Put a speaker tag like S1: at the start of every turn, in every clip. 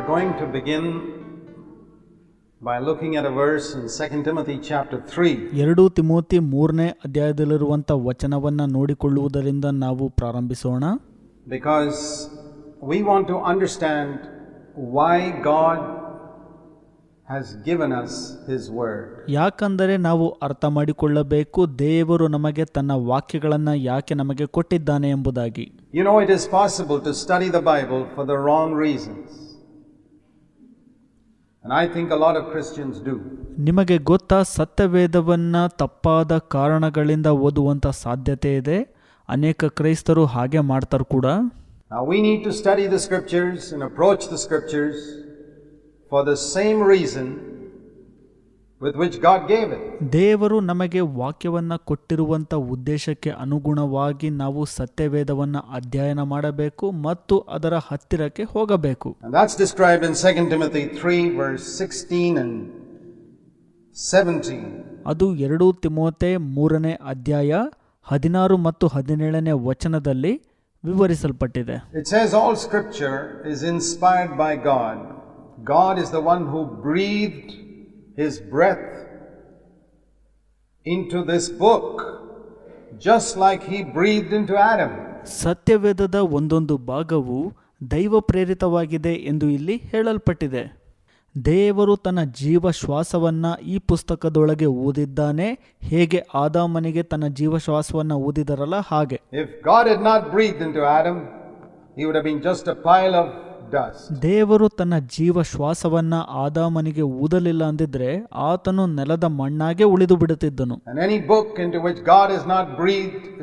S1: are going to begin by looking at a verse in 2 Timothy chapter 3.
S2: ಎರಡು Timothy ಮೂರನೇ ಅಧ್ಯಾಯದಲ್ಲಿರುವಂಥ ವಚನವನ್ನು ನೋಡಿಕೊಳ್ಳುವುದರಿಂದ ನಾವು ಪ್ರಾರಂಭಿಸೋಣ
S1: because we want to understand why God has given us His Word.
S2: ಯಾಕಂದರೆ ನಾವು ಅರ್ಥ ಮಾಡಿಕೊಳ್ಳಬೇಕು ದೇವರು ನಮಗೆ ತನ್ನ ವಾಕ್ಯಗಳನ್ನು ಯಾಕೆ ನಮಗೆ ಕೊಟ್ಟಿದ್ದಾನೆ ಎಂಬುದಾಗಿ
S1: You know, it is possible to study the Bible for the wrong reasons. And I think a lot of Christians do.
S2: ನಿಮಗೆ ಗೊತ್ತಾ ಸತ್ಯವೇದವನ್ನು ತಪ್ಪಾದ ಕಾರಣಗಳಿಂದ ಓದುವಂಥ ಸಾಧ್ಯತೆ ಇದೆ? ಅನೇಕ ಕ್ರೈಸ್ತರು ಹಾಗೆ ಮಾಡ್ತಾರೆ ಕೂಡ.
S1: Now, we need to
S2: ದೇವರು ನಮಗೆ ವಾಕ್ಯವನ್ನು ಕೊಟ್ಟಿರುವಂಥ ಉದ್ದೇಶಕ್ಕೆ ಅನುಗುಣವಾಗಿ ನಾವು ಸತ್ಯವೇದವನ್ನು ಅಧ್ಯಯನ ಮಾಡಬೇಕು ಮತ್ತು ಅದರ ಹತ್ತಿರಕ್ಕೆ ಹೋಗಬೇಕು.
S1: And that's described in 2 Timothy 3, verse 16 and 17.
S2: ಅದು ಎರಡು ತಿಮೋತೆ ಮೂರನೇ ಅಧ್ಯಾಯ ಹದಿನಾರು ಮತ್ತು ಹದಿನೇಳನೇ ವಚನದಲ್ಲಿ ವಿವರಿಸಲ್ಪಟ್ಟಿದೆ.
S1: God says, All Scripture who inspired His breath into this book, just like He breathed into Adam.
S2: ಸತ್ಯವೇದದ ಒಂದೊಂದು ಭಾಗವು ದೈವ ಪ್ರೇರಿತವಾಗಿದೆ ಎಂದು ಇಲ್ಲಿ ಹೇಳಲ್ಪಟ್ಟಿದೆ ದೇವರು ತನ್ನ ಜೀವ ಶ್ವಾಸವನ್ನ ಈ ಪುಸ್ತಕದೊಳಗೆ ಊದಿದ್ದಾನೆ ಹೇಗೆ ಆದಾಮನಿಗೆ ತನ್ನ ಜೀವ ಶ್ವಾಸವನ್ನ ಊದಿದರಲ್ಲ ಹಾಗೆ
S1: If God had not breathed into Adam, he would have been just a pile of dust.
S2: ದೇವರು ತನ್ನ ಜೀವ ಶ್ವಾಸವನ್ನ ಆದಾಮನಿಗೆ ಊದಲಿಲ್ಲ ಅಂದಿದ್ರೆ ಆತನು ನೆಲದ ಮಣ್ಣಾಗೆ ಉಳಿದು ಬಿಡುತ್ತಿದ್ದನು.
S1: Any book God is not breath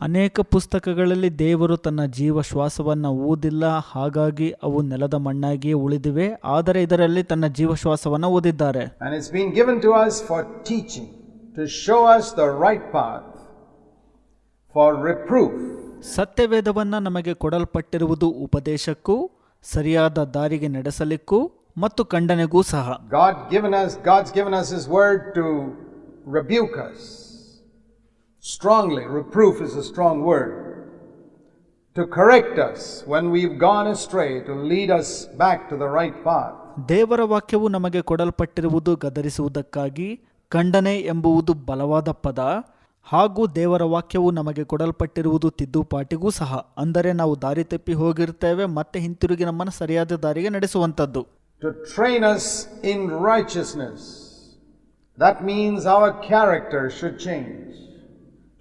S2: ಅನೇಕ ಪುಸ್ತಕಗಳಲ್ಲಿ ದೇವರು ತನ್ನ ಜೀವ ಶ್ವಾಸವನ್ನ ಊದಿಲ್ಲ ಹಾಗಾಗಿ ಅವು ನೆಲದ ಮಣ್ಣಾಗಿಯೇ ಉಳಿದಿವೆ ಆದರೆ ಇದರಲ್ಲಿ ತನ್ನ ಜೀವ ಶ್ವಾಸವನ್ನ ಊದಿದ್ದಾರೆ
S1: and it's given to us for teaching to show us the right path for reproof
S2: ಸತ್ಯವೇದವನ್ನು ನಮಗೆ ಕೊಡಲ್ಪಟ್ಟಿರುವುದು ಉಪದೇಶಕ್ಕೂ ಸರಿಯಾದ ದಾರಿಗೆ ನಡೆಸಲಿಕ್ಕೂ ಮತ್ತು ಖಂಡನೆಗೂ ಸಹ.
S1: God given us God's given us his word strongly reproof is strong word correct us when we've gone astray to lead us back to the right path.
S2: ದೇವರ ವಾಕ್ಯವು ನಮಗೆ ಕೊಡಲ್ಪಟ್ಟಿರುವುದು ಗದರಿಸುವುದಕ್ಕಾಗಿ ಖಂಡನೆ ಎಂಬುವುದು ಬಲವಾದ ಪದ. ಹಾಗೂ ದೇವರ ವಾಕ್ಯವು ನಮಗೆ ಕೊಡಲ್ಪಟ್ಟಿರುವುದು ತಿದ್ದುಪಾಟಿಗೂ ಸಹ ಅಂದರೆ ನಾವು ದಾರಿ ತಪ್ಪಿ ಹೋಗಿರ್ತೇವೆ ಮತ್ತೆ ಹಿಂತಿರುಗಿ ನಮ್ಮನ್ನು ಸರಿಯಾದ ದಾರಿಗೆ ನಡೆಸುವಂಥದ್ದು
S1: To train us in righteousness. That means our character should change.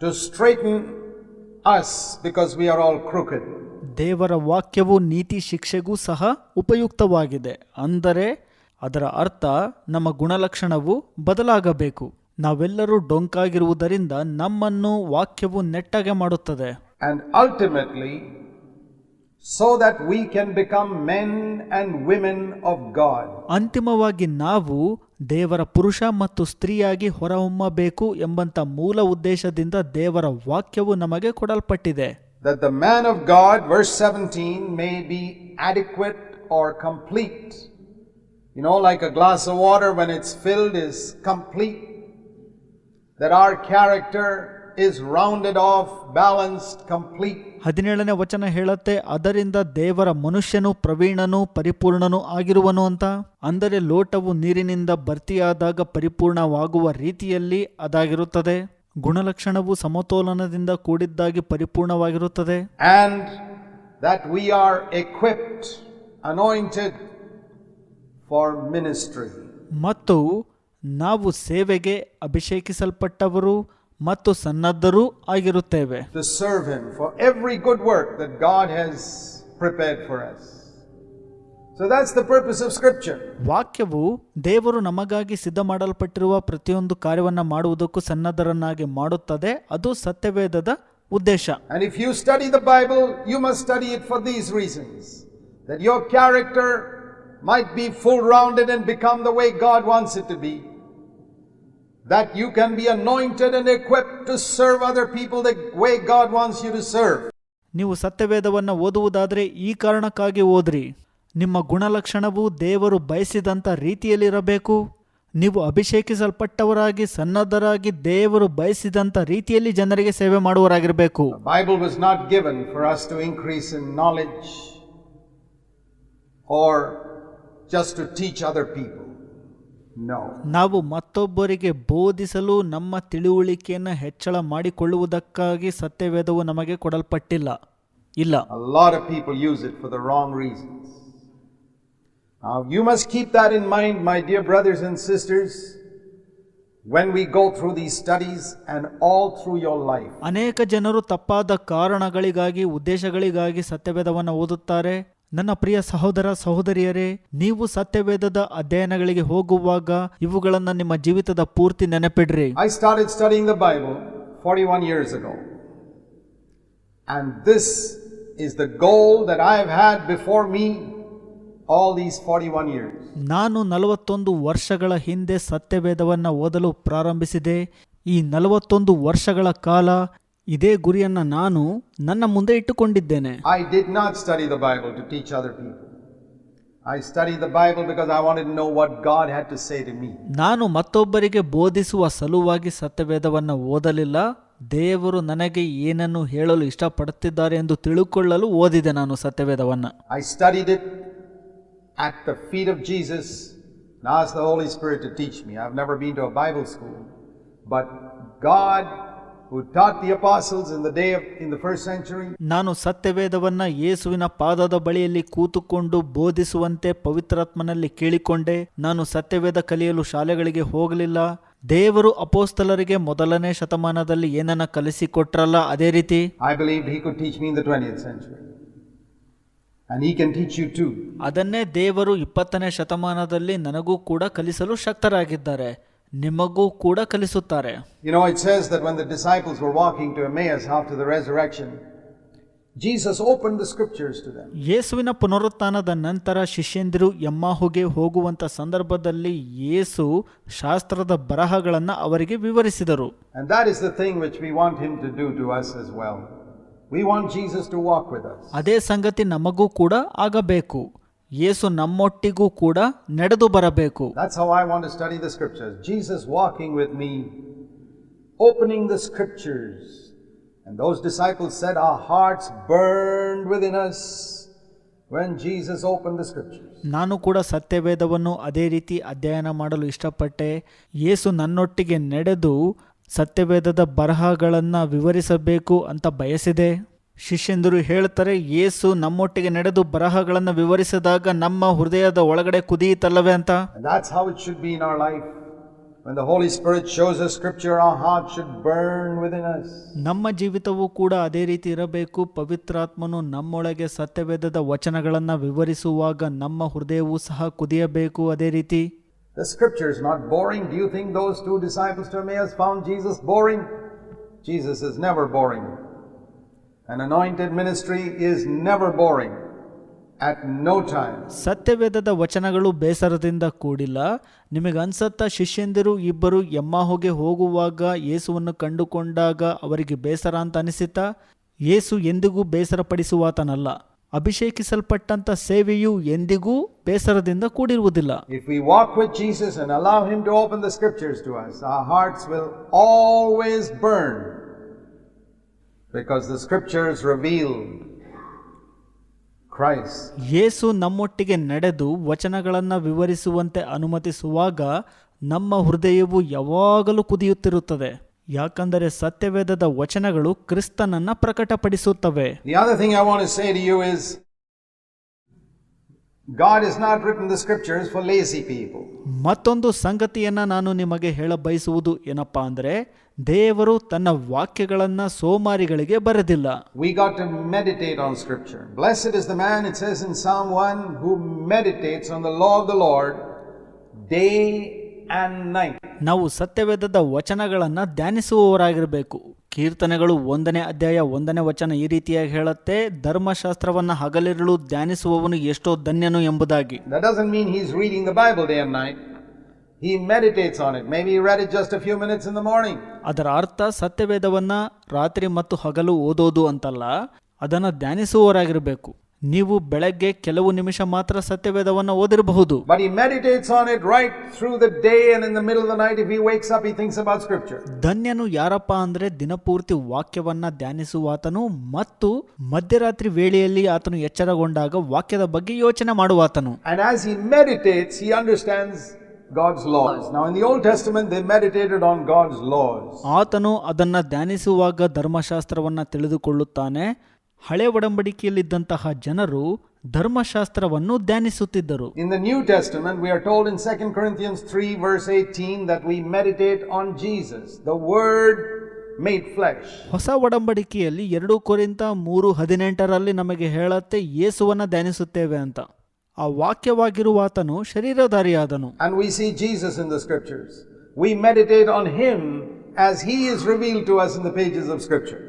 S1: To straighten us because we are all crooked.
S2: ದೇವರ ವಾಕ್ಯವು ನೀತಿ ಶಿಕ್ಷೆಗೂ ಸಹ ಉಪಯುಕ್ತವಾಗಿದೆ ಅಂದರೆ ಅದರ ಅರ್ಥ ನಮ್ಮ ಗುಣಲಕ್ಷಣವು ಬದಲಾಗಬೇಕು ನಾವೆಲ್ಲರೂ ಡೊಂಕಾಗಿರುವುದರಿಂದ ನಮ್ಮನ್ನು ವಾಕ್ಯವು ನೆಟ್ಟಗೆ ಮಾಡುತ್ತದೆ
S1: and ultimately so that we can become men and women of God
S2: ಅಂತಿಮವಾಗಿ ನಾವು ದೇವರ ಪುರುಷ ಮತ್ತು ಸ್ತ್ರೀಯಾಗಿ ಹೊರಹೊಮ್ಮಬೇಕು ಎಂಬಂತ ಮೂಲ ಉದ್ದೇಶದಿಂದ ದೇವರ ವಾಕ್ಯವು ನಮಗೆ ಕೊಡಲ್ಪಟ್ಟಿದೆ
S1: That the man of God, verse 17, may be adequate or complete. You know, like a glass of water when it's filled is complete. That our character is rounded off, balanced, complete.
S2: ಹದಿನೇಳನೇ ವಚನ ಹೇಳುತ್ತೆ ಅದರಿಂದ ದೇವರ ಮನುಷ್ಯನು ಪ್ರವೀಣನು ಪರಿಪೂರ್ಣನು ಆಗಿರುವನು ಅಂತ ಅಂದರೆ ಲೋಟವು ನೀರಿನಿಂದ ಭರ್ತಿಯಾದಾಗ ಪರಿಪೂರ್ಣವಾಗುವ ರೀತಿಯಲ್ಲಿ ಅದಾಗಿರುತ್ತದೆ ಗುಣಲಕ್ಷಣವು ಸಮತೋಲನದಿಂದ ಕೂಡಿದ್ದಾಗಿ ಪರಿಪೂರ್ಣವಾಗಿರುತ್ತದೆ
S1: And that we are equipped, anointed for ministry.
S2: ಮತ್ತು ನಾವು ಸೇವೆಗೆ ಅಭಿಷೇಕಿಸಲ್ಪಟ್ಟವರು ಮತ್ತು ಸನ್ನದ್ಧರೂ ಆಗಿರುತ್ತೇವೆ
S1: the servant for every good work that God has prepared for us. So that's the purpose of Scripture.
S2: ವಾಕ್ಯವು ದೇವರು ನಮಗಾಗಿ ಸಿದ್ಧ ಮಾಡಲ್ಪಟ್ಟಿರುವ ಪ್ರತಿಯೊಂದು ಕಾರ್ಯವನ್ನ ಮಾಡುವುದಕ್ಕೂ ಸನ್ನದ್ಧರನ್ನಾಗಿ ಮಾಡುತ್ತದೆ ಅದು ಸತ್ಯವೇದದ ಉದ್ದೇಶ
S1: And if you study the Bible, you must study it for these reasons that your character might be full rounded and become the way God wants it to be. That you can be anointed and equipped to serve other people the way God wants you to serve.
S2: ನೀವು ಸತ್ಯವೇದವನ್ನು ಓದುವುದಾದರೆ ಈ ಕಾರಣಕ್ಕಾಗಿ ಓದ್ರಿ ನಿಮ್ಮ ಗುಣಲಕ್ಷಣವು ದೇವರು ಬಯಸಿದಂಥ ರೀತಿಯಲ್ಲಿರಬೇಕು ನೀವು ಅಭಿಷೇಕಿಸಲ್ಪಟ್ಟವರಾಗಿ ಸನ್ನದ್ಧರಾಗಿ ದೇವರು ಬಯಸಿದಂಥ ರೀತಿಯಲ್ಲಿ ಜನರಿಗೆ ಸೇವೆ ಮಾಡುವರಾಗಿರಬೇಕು
S1: The Bible was not given for us to increase in knowledge or just to teach other people.
S2: ನಾವು ಮತ್ತೊಬ್ಬರಿಗೆ ಬೋಧಿಸಲು ನಮ್ಮ ತಿಳುವಳಿಕೆಯನ್ನು ಹೆಚ್ಚಳ ಮಾಡಿಕೊಳ್ಳುವುದಕ್ಕಾಗಿ ಸತ್ಯವೇದವು ನಮಗೆ ಕೊಡಲ್ಪಟ್ಟಿಲ್ಲ ಇಲ್ಲ
S1: you must keep that in mind, my dear brothers and sisters, when we go through these studies and all through your life.
S2: ಅನೇಕ ಜನರು ತಪ್ಪಾದ ಕಾರಣಗಳಿಗಾಗಿ ಉದ್ದೇಶಗಳಿಗಾಗಿ ಸತ್ಯವೇದವನ್ನು ಓದುತ್ತಾರೆ ನನ್ನ ಪ್ರಿಯ ಸಹೋದರ ಸಹೋದರಿಯರೇ ನೀವು ಸತ್ಯವೇದದ ಅಧ್ಯಯನಗಳಿಗೆ ಹೋಗುವಾಗ ಇವುಗಳನ್ನು ನಿಮ್ಮ ಜೀವಿತದ ಪೂರ್ತಿ ನೆನಪಿಡ್ರಿ
S1: I started studying the Bible 41 years ago. And this is the goal that I have had before me all these 41 years.
S2: ನಾನು ನಲವತ್ತೊಂದು ವರ್ಷಗಳ ಹಿಂದೆ ಸತ್ಯವೇದವನ್ನು ಓದಲು ಪ್ರಾರಂಭಿಸಿದೆ ಈ ನಲವತ್ತೊಂದು ವರ್ಷಗಳ ಕಾಲ ಇದೇ ಗುರಿಯನ್ನು ನಾನು ನನ್ನ ಮುಂದೆ ಇಟ್ಟುಕೊಂಡಿದ್ದೇನೆ
S1: I did not study the Bible to teach other people. I studied the Bible because I wanted to know what God had to say to me.
S2: ನಾನು ಮತ್ತೊಬ್ಬರಿಗೆ ಬೋಧಿಸುವ ಸಲುವಾಗಿ ಸತ್ಯವೇದವನ್ನು ಓದಲಿಲ್ಲ ದೇವರು ನನಗೆ ಏನನ್ನು ಹೇಳಲು ಇಷ್ಟಪಡುತ್ತಿದ್ದಾರೆ ಎಂದು ತಿಳುಕೊಳ್ಳಲು ಓದಿದೆ ನಾನು ಸತ್ಯವೇದವನ್ನು
S1: I studied it at the feet of Jesus and asked the Holy Spirit to teach me. I've never been to a Bible school, but God, who taught the apostles in the day of in the first century,
S2: ನಾನು ಸತ್ಯವೇದವನ್ನ ಯೇಸುವಿನ ಪಾದದ ಬಳಿಯಲ್ಲಿ ಕೂತುಕೊಂಡು ಬೋಧಿಸುವಂತೆ ಪವಿತ್ರಾತ್ಮನಲ್ಲಿ ಕೇಳಿಕೊಂಡೆ. ನಾನು ಸತ್ಯವೇದ ಕಲಿಯಲು ಶಾಲೆಗಳಿಗೆ ಹೋಗಲಿಲ್ಲ. ದೇವರು ಅಪೋಸ್ತಲರಿಗೆ ಮೊದಲನೇ ಶತಮಾನದಲ್ಲಿ ಏನನ್ನ ಕಲಿಸಿಕೊಟ್ರಲ್ಲ ಅದೇ ರೀತಿ?
S1: I believed He could teach me in the 20th century. And He can teach you too.
S2: ಅದನ್ನೇ ದೇವರು ಇಪ್ಪತ್ತನೇ ಶತಮಾನದಲ್ಲಿ ನನಗೂ ಕೂಡ ಕಲಿಸಲು ಶಕ್ತರಾಗಿದ್ದಾರೆ. ನಿಮಗೂ ಕೂಡ ಕಲಿಸುತ್ತಾರೆ.
S1: ಇಟ್ ದ ವಾಕಿಂಗ್ ಟು
S2: ಯೇಸುವಿನ ಪುನರುತ್ಥಾನದ ನಂತರ ಶಿಷ್ಯಂದಿರು ಯಮ್ಮಾಹುಗೆ ಹೋಗುವಂತ ಸಂದರ್ಭದಲ್ಲಿ ಯೇಸು ಶಾಸ್ತ್ರದ ಬರಹಗಳನ್ನು ಅವರಿಗೆ ವಿವರಿಸಿದರು.
S1: Is the thing we want him to to as want to walk
S2: ಅದೇ ಸಂಗತಿ ನಮಗೂ ಕೂಡ ಆಗಬೇಕು. ಯೇಸು ನಮ್ಮೊಟ್ಟಿಗೂ ಕೂಡ ನಡೆದು ಬರಬೇಕು
S1: That's how I want to study the scriptures. Jesus walking with me, opening the scriptures. And those disciples said, Our hearts burned within us when Jesus opened the scriptures.
S2: ನಾನು ಕೂಡ ಸತ್ಯವೇದವನ್ನು ಅದೇ ರೀತಿ ಅಧ್ಯಯನ ಮಾಡಲು ಇಷ್ಟಪಟ್ಟೆ ಯೇಸು ನನ್ನೊಟ್ಟಿಗೆ ನಡೆದು ಸತ್ಯವೇದದ ಬರಹಗಳನ್ನು ವಿವರಿಸಬೇಕು ಅಂತ ಬಯಸಿದೆ ಶಿಷ್ಯಂದರು ಹೇಳ್ತಾರೆ ಯೇಸು ನಮ್ಮೊಟ್ಟಿಗೆ ನಡೆದು ಬರಹಗಳನ್ನು ವಿವರಿಸಿದಾಗ ನಮ್ಮ ಹೃದಯದ ಒಳಗಡೆ ಕುದಿಯಿತಲ್ಲವೇ ಅಂತ
S1: And that's how it should be in our life. When the Holy Spirit shows us scripture, our heart should burn within us.
S2: ನಮ್ಮ ಜೀವಿತವೂ ಕೂಡ ಅದೇ ರೀತಿ ಇರಬೇಕು ಪವಿತ್ರಾತ್ಮನು ನಮ್ಮೊಳಗೆ ಸತ್ಯವೇದದ ವಚನಗಳನ್ನು ವಿವರಿಸುವಾಗ ನಮ್ಮ ಹೃದಯವೂ ಸಹ ಕುದಿಯಬೇಕು ಅದೇ ರೀತಿ
S1: The scripture is not boring. Do you think those two disciples to Emmaus found Jesus boring? Jesus is never boring. An anointed ministry is never boring. At no time.
S2: ಸತ್ಯವೇದದ ವಚನಗಳು ಬೇಸರದಿಂದ ಕೂಡಿಲ್ಲ. ನಿಮಗೆ ಅನ್ಸತ್ತ ಶಿಷ್ಯಂದಿರು ಇಬ್ಬರು ಎಮ್ಮಾಹುಗೆ ಹೋಗುವಾಗ ಯೇಸುವನ್ನು ಕಂಡುಕೊಂಡಾಗ ಅವರಿಗೆ ಬೇಸರ ಅಂತ ಅನಿಸಿತಾ? ಯೇಸು ಎಂದಿಗೂ ಬೇಸರಪಡಿಸುವಾತನಲ್ಲ. ಅಭಿಷೇಕಿಸಲ್ಪಟ್ಟಂತ ಸೇವೆಯು ಎಂದಿಗೂ ಬೇಸರದಿಂದ ಕೂಡಿರುವುದಿಲ್ಲ.
S1: If we walk with Jesus and allow Him to open the scriptures to us, our hearts will always burn. Because the scriptures reveal Christ.
S2: ಯೇಸು ನಮ್ಮೊಟ್ಟಿಗೆ ನಡೆದು ವಚನಗಳನ್ನು ವಿವರಿಸುವಂತೆ ಅನುಮತಿಸುವಾಗ ನಮ್ಮ ಹೃದಯವು ಯಾವಾಗಲೂ ಕುದಿಯುತ್ತಿರುತ್ತದೆ ಯಾಕಂದರೆ ಸತ್ಯವೇದದ ವಚನಗಳು ಕ್ರಿಸ್ತನನ್ನ ಪ್ರಕಟಪಡಿಸುತ್ತವೆ
S1: The other thing I want to say to you is God has not written the scriptures for lazy people.
S2: ಮತ್ತೊಂದು ಸಂಗತಿಯನ್ನ ನಾನು ನಿಮಗೆ ಹೇಳ ಬಯಸುವುದು ಏನಪ್ಪಾ ಅಂದರೆ ದೇವರು ತನ್ನ ವಾಕ್ಯಗಳನ್ನು ಸೋಮಾರಿಗಳಿಗೆ ಬರೆದಿಲ್ಲ
S1: We got to meditate on scripture. Blessed is the man, it says in Psalm 1, who meditates on the law of the Lord day and night.
S2: ನಾವು ಸತ್ಯವೇದದ ವಚನಗಳನ್ನು ಧ್ಯಾನಿಸುವವರಾಗಿರಬೇಕು ಕೀರ್ತನೆಗಳು ಒಂದನೇ ಅಧ್ಯಾಯ ಒಂದನೇ ವಚನ ಈ ರೀತಿಯಾಗಿ ಹೇಳುತ್ತೆ ಧರ್ಮಶಾಸ್ತ್ರವನ್ನ ಹಗಲಿರುಳು ಧ್ಯಾನಿಸುವವನು ಎಷ್ಟೋ ಧನ್ಯನು ಎಂಬುದಾಗಿ
S1: That doesn't mean he's reading the Bible day and night. He meditates on it. Maybe he read it just a few minutes in the morning.
S2: ಅದರ ಅರ್ಥ ಸತ್ಯವೇದವನ್ನ ರಾತ್ರಿ ಮತ್ತು ಹಗಲು ಓದೋದು ಅಂತಲ್ಲ ಅದನ್ನ ಧ್ಯಾನಿಸುವವರಾಗಿರಬೇಕು ನೀವು ಬೆಳಗ್ಗೆ ಕೆಲವು ನಿಮಿಷ ಮಾತ್ರ ಸತ್ಯವೇದವನ್ನು ಓದಿರಬಹುದು
S1: But he meditates on it right through the day and in the middle of the night. If he wakes up, he thinks about Scripture.
S2: ಧನ್ಯನು ಯಾರಪ್ಪ ಅಂದ್ರೆ ದಿನಪೂರ್ತಿ ವಾಕ್ಯವನ್ನ ಧ್ಯಾನಿಸುವಾತನು ಮತ್ತು ಮಧ್ಯರಾತ್ರಿ ವೇಳೆಯಲ್ಲಿ ಆತನು ಎಚ್ಚರಗೊಂಡಾಗ ವಾಕ್ಯದ ಬಗ್ಗೆ ಯೋಚನೆ ಮಾಡುವಾತನು
S1: And as he meditates, he understands God's laws. Now, in the Old Testament, they meditated on God's laws.
S2: ಆತನು ಅದನ್ನ ಧ್ಯಾನಿಸುವಾಗ ಧರ್ಮಶಾಸ್ತ್ರವನ್ನ ತಿಳಿದುಕೊಳ್ಳುತ್ತಾನೆ ಹಳೆ ಒಡಂಬಡಿಕೆಯಲ್ಲಿದ್ದಂತಹ ಜನರು ಧರ್ಮಶಾಸ್ತ್ರವನ್ನು ಧ್ಯಾನಿಸುತ್ತಿದ್ದರು
S1: in the new Testament, we are told in 2 Corinthians 3, verse 18, that we meditate on Jesus the word made flesh.
S2: ಹೊಸ ಒಡಂಬಡಿಕೆಯಲ್ಲಿ ಎರಡು ಕೊರಿಂತ ಮೂರು ಹದಿನೆಂಟರಲ್ಲಿ ನಮಗೆ ಹೇಳತ್ತೆ ಯೇಸುವನ್ನ ಧ್ಯಾನಿಸುತ್ತೇವೆ ಅಂತ ಆ ವಾಕ್ಯವಾಗಿರುವಾತನು ಶರೀರಧಾರಿಯಾದನು
S1: And we see Jesus in the Scriptures. We meditate on Him as He is revealed to us in the pages of Scripture.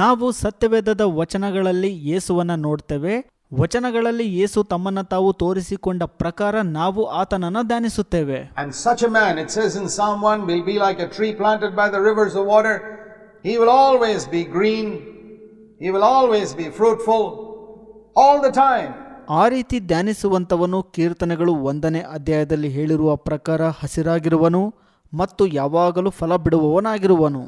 S2: ನಾವು ಸತ್ಯವೇದದ ವಚನಗಳಲ್ಲಿ ಯೇಸುವನ್ನ ನೋಡ್ತೇವೆ ವಚನಗಳಲ್ಲಿ ಯೇಸು ತಮ್ಮನ್ನ ತಾವು ತೋರಿಸಿಕೊಂಡ ಪ್ರಕಾರ ನಾವು ಆತನನ್ನ ಧ್ಯಾನಿಸುತ್ತೇವೆ
S1: And such a man, it says in Psalm 1, will be like a tree planted by the rivers of water. He will always be green. He will always be fruitful all the time.
S2: ಆ ರೀತಿ ಧ್ಯಾನಿಸುವಂಥವನು ಕೀರ್ತನೆಗಳು ಒಂದನೇ ಅಧ್ಯಾಯದಲ್ಲಿ ಹೇಳಿರುವ ಪ್ರಕಾರ ಹಸಿರಾಗಿರುವನು ಮತ್ತು ಯಾವಾಗಲೂ ಫಲ ಬಿಡುವವನಾಗಿರುವನು.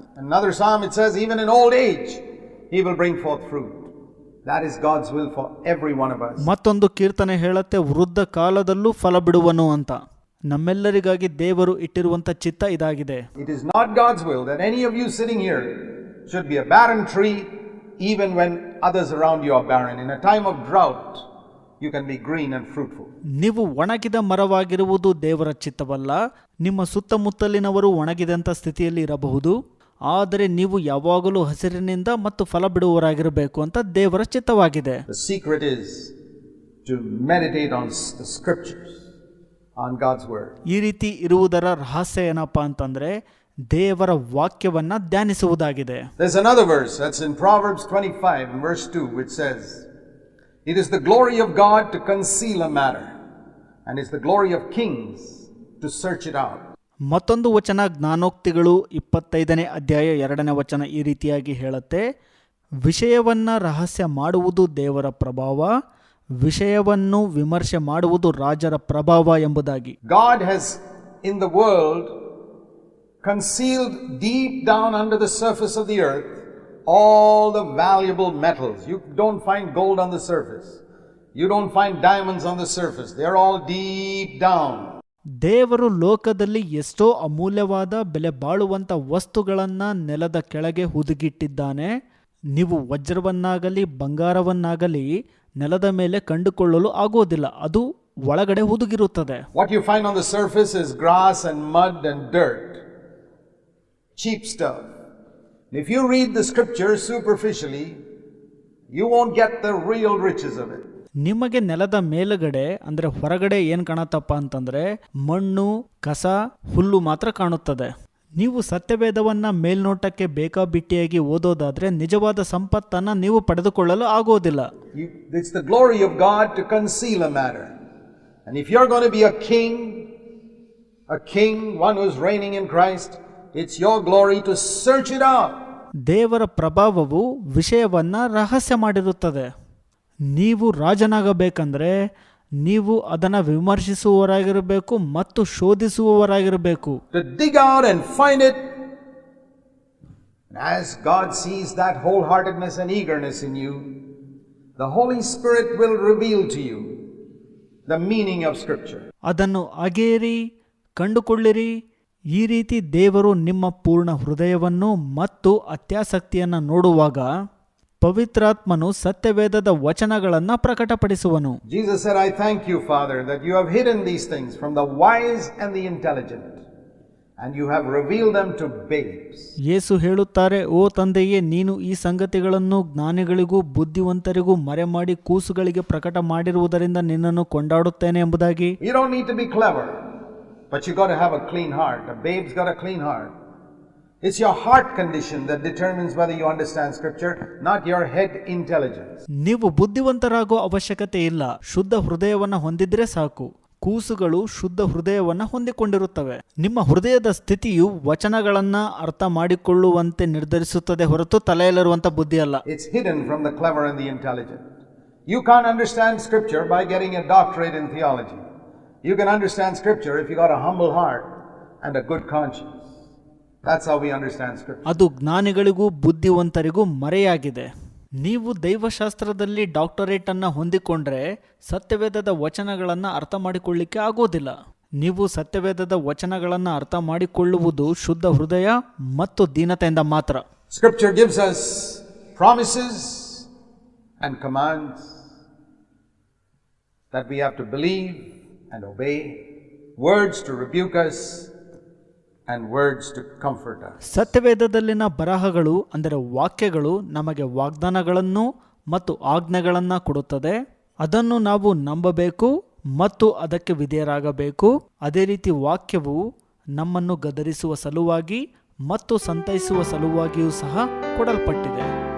S2: ಮತ್ತೊಂದು ಕೀರ್ತನೆ ಹೇಳುತ್ತೆ ವೃದ್ಧ ಕಾಲದಲ್ಲೂ ಫಲ ಬಿಡುವನು ಅಂತ. ನಮ್ಮೆಲ್ಲರಿಗಾಗಿ ದೇವರು ಇಟ್ಟಿರುವಂತ ಚಿತ್ತ ಇದಾಗಿದೆ.
S1: Should be a tree even when others around you barren in a time of drought you can be green and fruitful
S2: ನೀವು ಒಣಗಿದ ಮರವಾಗಿರುವುದು ದೇವರ ಚಿತ್ತವಲ್ಲ. ನಿಮ್ಮ ಸುತ್ತಮುತ್ತಲಿನವರು ಒಣಗಿದಂಥ ಸ್ಥಿತಿಯಲ್ಲಿ ಇರಬಹುದು. ಆದರೆ ನೀವು ಯಾವಾಗಲೂ ಹಸಿರಿನಿಂದ ಮತ್ತು ಫಲ ಬಿಡುವವರಾಗಿರಬೇಕು ಅಂತ ದೇವರ ಚಿತ್ತವಾಗಿದೆ.
S1: The secret is to meditate on s- the scriptures, on God's word.
S2: ಈ ರೀತಿ ಇರುವುದರ ರಹಸ್ಯ ಏನಪ್ಪ ಅಂತಂದ್ರೆ ದೇವರ ವಾಕ್ಯವನ್ನ ಧ್ಯಾನಿಸುವುದಾಗಿದೆ.
S1: There's another verse that's in Proverbs 25 and verse 2, which says, It is the glory of God to conceal a matter, and it's the glory of kings to search it out.
S2: ಮತ್ತೊಂದು ವಚನ ಜ್ಞಾನೋಕ್ತಿಗಳು ಇಪ್ಪತ್ತೈದನೇ ಅಧ್ಯಾಯ ಎರಡನೇ ವಚನ ಈ ರೀತಿಯಾಗಿ ಹೇಳುತ್ತೆ ವಿಷಯವನ್ನು ರಹಸ್ಯ ಮಾಡುವುದು ದೇವರ ಪ್ರಭಾವ ವಿಷಯವನ್ನು ವಿಮರ್ಶೆ ಮಾಡುವುದು ರಾಜರ ಪ್ರಭಾವ ಎಂಬುದಾಗಿ
S1: God has in the world concealed deep down under the surface of the earth all the valuable metals. You don't find gold on the surface. You don't find diamonds on the surface. They're all deep down.
S2: ದೇವರು ಲೋಕದಲ್ಲಿ ಎಷ್ಟೋ ಅಮೂಲ್ಯವಾದ ಬೆಲೆ ಬಾಳುವಂತ ವಸ್ತುಗಳನ್ನ ನೆಲದ ಕೆಳಗೆ ಹುದುಗಿಟ್ಟಿದ್ದಾನೆ ನೀವು ವಜ್ರವನ್ನಾಗಲಿ ಬಂಗಾರವನ್ನಾಗಲಿ ನೆಲದ ಮೇಲೆ ಕಂಡುಕೊಳ್ಳಲು ಆಗೋದಿಲ್ಲ ಅದು ಒಳಗಡೆ ಹುದುಗಿರುತ್ತದೆ
S1: what you find on the surface is grass and mud and dirt cheap stuff If you read the scripture superficially, you won't get the real riches of it.
S2: ನಿಮಗೆ ನೆಲದ ಮೇಲುಗಡೆ ಅಂದ್ರೆ ಹೊರಗಡೆ ಏನ್ ಕಾಣತ್ತಪ್ಪ ಅಂತಂದ್ರೆ ಮಣ್ಣು ಕಸ ಹುಲ್ಲು ಮಾತ್ರ ಕಾಣುತ್ತದೆ ನೀವು ಸತ್ಯವೇದವನ್ನ ಮೇಲ್ನೋಟಕ್ಕೆ ಬೇಕಾಬಿಟ್ಟಿಯಾಗಿ ಓದೋದಾದ್ರೆ ನಿಜವಾದ ಸಂಪತ್ತನ್ನ ನೀವು ಪಡೆದುಕೊಳ್ಳಲು ಆಗೋದಿಲ್ಲ
S1: it's the glory of God to conceal a matter. And if you're going to be a king, a king, one who's reigning in Christ, it's your glory to search it out.
S2: ದೇವರ ಪ್ರಭಾವವು ವಿಷಯವನ್ನು ರಹಸ್ಯ ಮಾಡಿರುತ್ತದೆ ನೀವು ರಾಜನಾಗಬೇಕಂದ್ರೆ ನೀವು ಅದನ್ನು ವಿಮರ್ಶಿಸುವವರಾಗಿರಬೇಕು ಮತ್ತು ಶೋಧಿಸುವವರಾಗಿರಬೇಕು
S1: as God sees that wholeheartedness and eagerness in you, the Holy Spirit will reveal to you the meaning of Scripture.
S2: ಅದನ್ನು ಅಗೇರಿ ಕಂಡುಕೊಳ್ಳಿರಿ ಈ ರೀತಿ ದೇವರು ನಿಮ್ಮ ಪೂರ್ಣ ಹೃದಯವನ್ನು ಮತ್ತು ಅತ್ಯಾಸಕ್ತಿಯನ್ನು ನೋಡುವಾಗ ಪವಿತ್ರಾತ್ಮನು ಸತ್ಯವೇದದ ವಚನಗಳನ್ನು ಪ್ರಕಟಪಡಿಸುವನು.
S1: Jesus said, I thank you, Father, that you have hidden these things from the wise and the intelligent, and you have revealed them to babes.
S2: ಯೇಸು ಹೇಳುತ್ತಾರೆ ಓ ತಂದೆಯೇ ನೀನು ಈ ಸಂಗತಿಗಳನ್ನು ಜ್ಞಾನಿಗಳಿಗೂ ಬುದ್ಧಿವಂತರಿಗೂ ಮರೆಮಾಡಿ ಕೂಸುಗಳಿಗೆ ಪ್ರಕಟ ಮಾಡಿರುವುದರಿಂದ ನಿನ್ನನ್ನು ಕೊಂಡಾಡುತ್ತೇನೆ ಎಂಬುದಾಗಿ?
S1: You don't need to be clever, but you got to have a clean heart. A babe's got a clean heart. It's your heart condition that determines whether you understand Scripture, not your head intelligence.
S2: ನೀವು ಬುದ್ಧಿವಂತರಾಗೋ ಅವಶ್ಯಕತೆ ಇಲ್ಲ ಶುದ್ಧ ಹೃದಯವನ್ನ ಹೊಂದಿದ್ರೆ ಸಾಕು ಕೂಸುಗಳು ಶುದ್ಧ ಹೃದಯವನ್ನ ಹೊಂದಿಕೊಂಡಿರುತ್ತವೆ ನಿಮ್ಮ ಹೃದಯದ ಸ್ಥಿತಿಯು ವಚನಗಳನ್ನ ಅರ್ಥ ಮಾಡಿಕೊಳ್ಳುವಂತೆ ನಿರ್ಧರಿಸುತ್ತದೆ ಹೊರತು ತಲೆಯಲ್ಲಿರುವಂತ ಬುದ್ಧಿ ಅಲ್ಲ
S1: It's hidden from the clever and the intelligent. You can't understand Scripture by getting a doctorate in theology. You can understand Scripture if you got a humble heart and a good conscience. That's how we understand Scripture.
S2: ಅದು ಜ್ಞಾನಿಗಳಿಗೂ ಬುದ್ಧಿವಂತರಿಗೂ ಮರೆಯಾಗಿದೆ ನೀವು ದೈವಶಾಸ್ತ್ರದಲ್ಲಿ doctorate ಅನ್ನ ಹೊಂದಿಕೊಂಡ್ರೆ ಸತ್ಯವೇದದ ವಚನಗಳನ್ನು ಅರ್ಥ ಮಾಡಿಕೊಳ್ಳಿಕ್ಕೆ ಆಗೋದಿಲ್ಲ ನೀವು ಸತ್ಯವೇದದ ವಚನಗಳನ್ನು ಅರ್ಥ ಮಾಡಿಕೊಳ್ಳುವುದು ಶುದ್ಧ ಹೃದಯ ಮತ್ತು ದೀನತೆಯಿಂದ ಮಾತ್ರ
S1: Scripture gives us promises and commands that we have to believe and obey, words to rebuke us, and words to comfort us.
S2: ಸತ್ಯವೇದದಲ್ಲಿನ ಬರಹಗಳು ಅಂದರೆ ವಾಕ್ಯಗಳು ನಮಗೆ ವಾಗ್ದಾನಗಳನ್ನು ಮತ್ತು ಆಜ್ಞೆಗಳನ್ನು ಕೊಡುತ್ತದೆ. ಅದನ್ನು ನಾವು ನಂಬಬೇಕು ಮತ್ತು ಅದಕ್ಕೆ ವಿಧೇಯರಾಗಬೇಕು. ಅದೇ ರೀತಿ ವಾಕ್ಯವು ನಮ್ಮನ್ನು ಗದರಿಸುವ ಸಲುವಾಗಿ ಮತ್ತು ಸಂತೈಸುವ ಸಲುವಾಗಿಯೂ ಸಹ ಕೊಡಲ್ಪಟ್ಟಿದೆ.